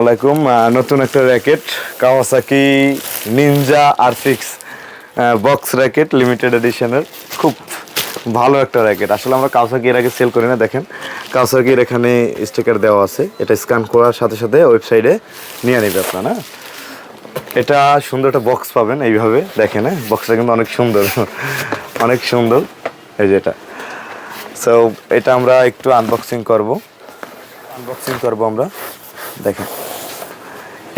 আসসালামাইকুম নতুন একটা র্যাকেট কাওয়াসাকি নিনজা আর বক্স র্যাকেট লিমিটেড এডিশনের খুব ভালো একটা র্যাকেট। আসলে আমরা কাওয়াসাকি এর আগে সেল করি না, দেখেন। কাওয়াসাকির এখানে স্টিকার দেওয়া আছে। এটা স্ক্যান করার সাথে সাথে ওয়েবসাইটে নিয়ে নেবে আপনারা এটা সুন্দর একটা বক্স পাবেন এইভাবে, দেখেন হ্যাঁ? বক্সটা কিন্তু অনেক সুন্দর। অনেক সুন্দর। এই যে এটা। সো এটা আমরা একটু আনবক্সিং করব। আনবক্সিং করব আমরা। দেখেন।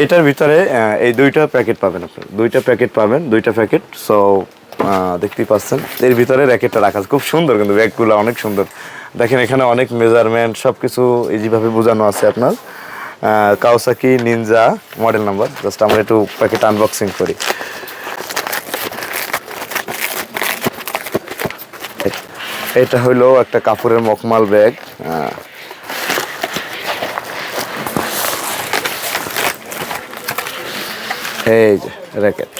এটার ভিতরে এই দুইটা প্যাকেট পাবেন আপনার। দুইটা প্যাকেট পাবেন, দুইটা প্যাকেট। সো দেখতেই পাচ্ছেন, এর ভিতরে র্যাকেটটা রাখা খুব সুন্দর কিন্তু ব্যাগগুলো অনেক সুন্দর। দেখেন এখানে অনেক মেজারমেন্ট সব কিছু ইজিভাবে বোঝানো আছে আপনার। Kawasaki Ninja model number just আমরা একটু প্যাকেট আনবক্সিং করি। এটা হইল একটা কাপড়ের মকমাল ব্যাগ। এই যে racket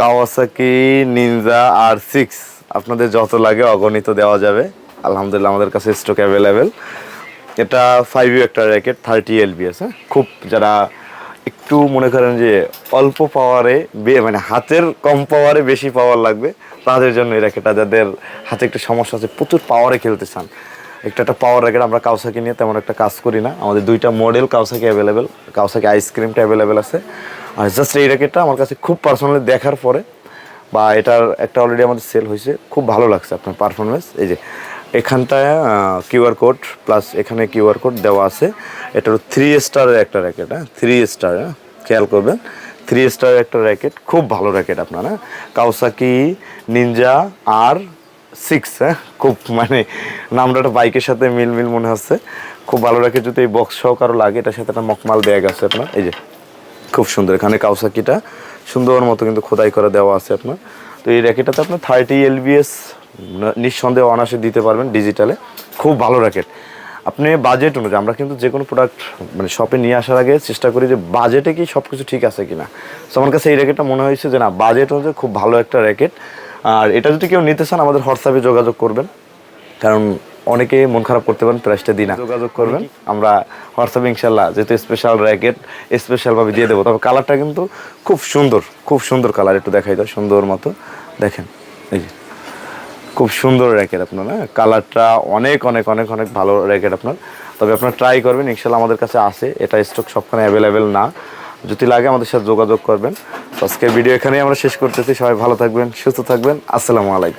Kawasaki Ninja R six আপনাদের যত লাগে অগণিত দেওয়া যাবে। আলহামদুলিল্লাহ আমাদের কাছে স্টক অ্যাভেলেবেল এটা ফাইভ ইউ একটা র্যাকেট থার্টি এল এলবিএস হ্যাঁ? খুব যারা একটু মনে করেন যে অল্প পাওয়ারে মানে হাতের কম পাওয়ারে বেশি পাওয়ার লাগবে, তাদের জন্য এই র্যাকেটটা যাদের হাতে একটু সমস্যা আছে, প্রচুর পাওয়ারে খেলতে চান। একটা একটা পাওয়ার র্যাকেট আমরা কাউসাকি নিয়ে তেমন একটা কাজ করি না। আমাদের দুইটা মডেল কাউসাকি অ্যাভেলেবেল কাউসাকি আইসক্রিমটা অ্যাভেলেবেল আছে। আর জাস্ট এই র্যাকেটটা আমার কাছে খুব পার্সোনালি দেখার পরে বা এটার একটা অলরেডি আমাদের সেল হয়েছে, খুব ভালো লাগছে আপনার পারফরমেন্স এই যে এখানটায় কিউআর কোড প্লাস এখানে কিউআর কোড দেওয়া আছে। এটা থ্রি স্টারের একটা র্যাকেট হ্যাঁ? থ্রি স্টার হ্যাঁ? খেয়াল করবেন। থ্রি স্টারের একটা র্যাকেট খুব ভালো র্যাকেট আপনার হ্যাঁ? কাউসাকি নিনজা আর সিক্স হ্যাঁ? খুব মানে নামটা একটা বাইকের সাথে মিল মিল মনে হচ্ছে। খুব ভালো র্যাকেট যদি এই বক্স সহ কারও লাগে, এটার সাথে একটা মকমাল ব্যাগ আছে আপনার। এই যে খুব সুন্দর। এখানে কাউসাকিটা সুন্দর মতো কিন্তু খোদাই করে দেওয়া আছে আপনার। তো এই র্যাকেটটাতে আপনার থার্টি এলবিএস নিঃসন্দেহে অনাসে দিতে পারবেন ডিজিটালে খুব ভালো র্যাকেট। আপনি বাজেট অনুযায়ী, আমরা কিন্তু যে কোনো প্রোডাক্ট মানে শপে নিয়ে আসার আগে চেষ্টা করি যে বাজেটে কি সব কিছু ঠিক আছে কি না তো আমার কাছে এই র্যাকেটটা মনে হয়েছে যে না বাজেট অনুযায়ী খুব ভালো একটা র্যাকেট। আর এটা যদি কেউ নিতে চান, আমাদের হোয়াটসঅ্যাপে যোগাযোগ করবেন। কারণ অনেকে মন খারাপ করতে পারেন প্রাইসটা দিন না। যোগাযোগ করবেন। আমরা হোয়াটসঅ্যাপে ইনশাল্লাহ যেহেতু স্পেশাল র্যাকেট স্পেশালভাবে দিয়ে দেবো। তবে কালারটা কিন্তু খুব সুন্দর খুব সুন্দর কালার একটু দেখাই দাও সুন্দর মতো। দেখেন এই যে খুব সুন্দর র্যাকেট আপনার হ্যাঁ? কালারটা অনেক অনেক অনেক অনেক ভালো র্যাকেট আপনার। তবে আপনার ট্রাই করবেন ইনশাল্লাহ আমাদের কাছে আছে। এটা স্টক সবখানে অ্যাভেলেবেল না। যদি লাগে আমাদের সাথে যোগাযোগ করবেন। তো আজকের ভিডিও এখানেই আমরা শেষ করতেছি। সবাই ভালো থাকবেন সুস্থ থাকবেন। আসসালামু আলাইকুম।